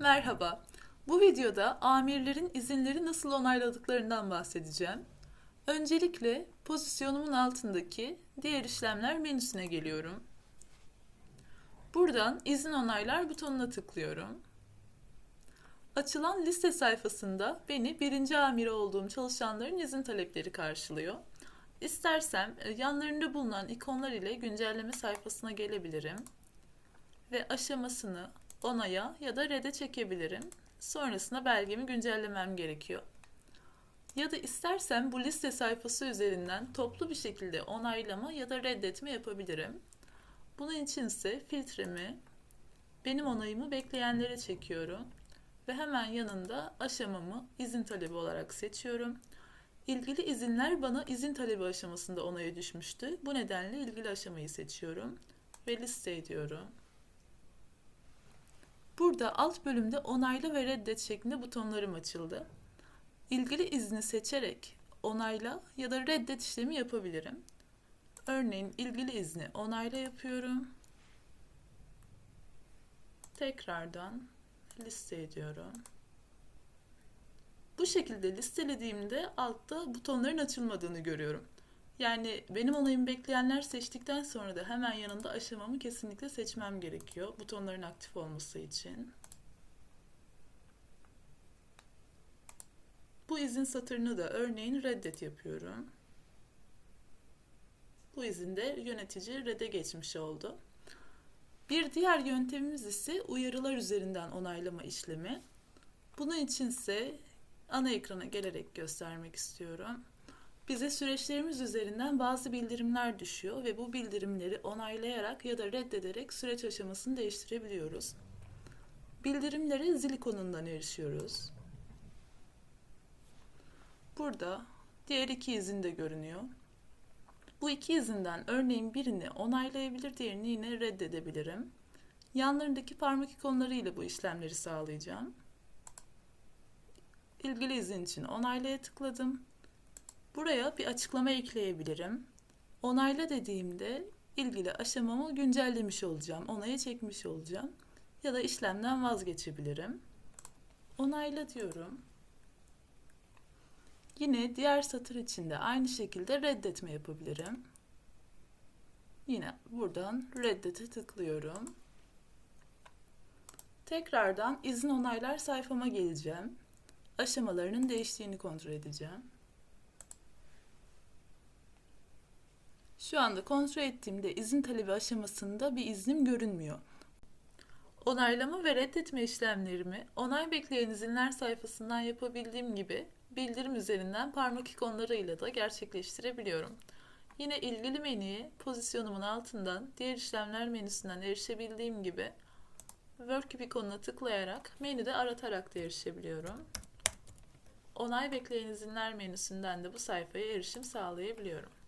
Merhaba. Bu videoda amirlerin izinleri nasıl onayladıklarından bahsedeceğim. Öncelikle pozisyonumun altındaki diğer işlemler menüsüne geliyorum. Buradan izin onaylar butonuna tıklıyorum. Açılan liste sayfasında beni birinci amiri olduğum çalışanların izin talepleri karşılıyor. İstersem e, yanlarında bulunan ikonlar ile güncelleme sayfasına gelebilirim ve aşamasını onaya ya da red'e çekebilirim. Sonrasında belgemi güncellemem gerekiyor. Ya da istersem bu liste sayfası üzerinden toplu bir şekilde onaylama ya da reddetme yapabilirim. Bunun için ise filtremi benim onayımı bekleyenlere çekiyorum ve hemen yanında aşamamı izin talebi olarak seçiyorum. İlgili izinler bana izin talebi aşamasında onaya düşmüştü. Bu nedenle ilgili aşamayı seçiyorum ve liste ediyorum. Burada alt bölümde onayla ve reddet şeklinde butonlarım açıldı. İlgili izni seçerek onayla ya da reddet işlemi yapabilirim. Örneğin ilgili izni onayla yapıyorum. Tekrardan liste ediyorum. Bu şekilde listelediğimde altta butonların açılmadığını görüyorum. Yani benim onayımı bekleyenler seçtikten sonra da hemen yanında aşamamı kesinlikle seçmem gerekiyor. Butonların aktif olması için. Bu izin satırını da örneğin reddet yapıyorum. Bu izinde yönetici red'e geçmiş oldu. Bir diğer yöntemimiz ise uyarılar üzerinden onaylama işlemi. Bunun içinse ana ekrana gelerek göstermek istiyorum. Bize süreçlerimiz üzerinden bazı bildirimler düşüyor ve bu bildirimleri onaylayarak ya da reddederek süreç aşamasını değiştirebiliyoruz. Bildirimlere zil ikonundan erişiyoruz. Burada diğer iki izin de görünüyor. Bu iki izinden örneğin birini onaylayabilir, diğerini yine reddedebilirim. Yanlarındaki parmak ikonları ile bu işlemleri sağlayacağım. İlgili izin için onaylaya tıkladım. Buraya bir açıklama ekleyebilirim. Onayla dediğimde ilgili aşamamı güncellemiş olacağım, onaya çekmiş olacağım ya da işlemden vazgeçebilirim. Onayla diyorum. Yine diğer satır içinde aynı şekilde reddetme yapabilirim. Yine buradan reddete tıklıyorum. Tekrardan izin onaylar sayfama geleceğim. Aşamalarının değiştiğini kontrol edeceğim. Şu anda kontrol ettiğimde izin talebi aşamasında bir iznim görünmüyor. Onaylama ve reddetme işlemlerimi onay bekleyen izinler sayfasından yapabildiğim gibi bildirim üzerinden parmak ikonlarıyla da gerçekleştirebiliyorum. Yine ilgili menüye pozisyonumun altından diğer işlemler menüsünden erişebildiğim gibi Work ikonuna tıklayarak menüde aratarak da erişebiliyorum. Onay bekleyen izinler menüsünden de bu sayfaya erişim sağlayabiliyorum.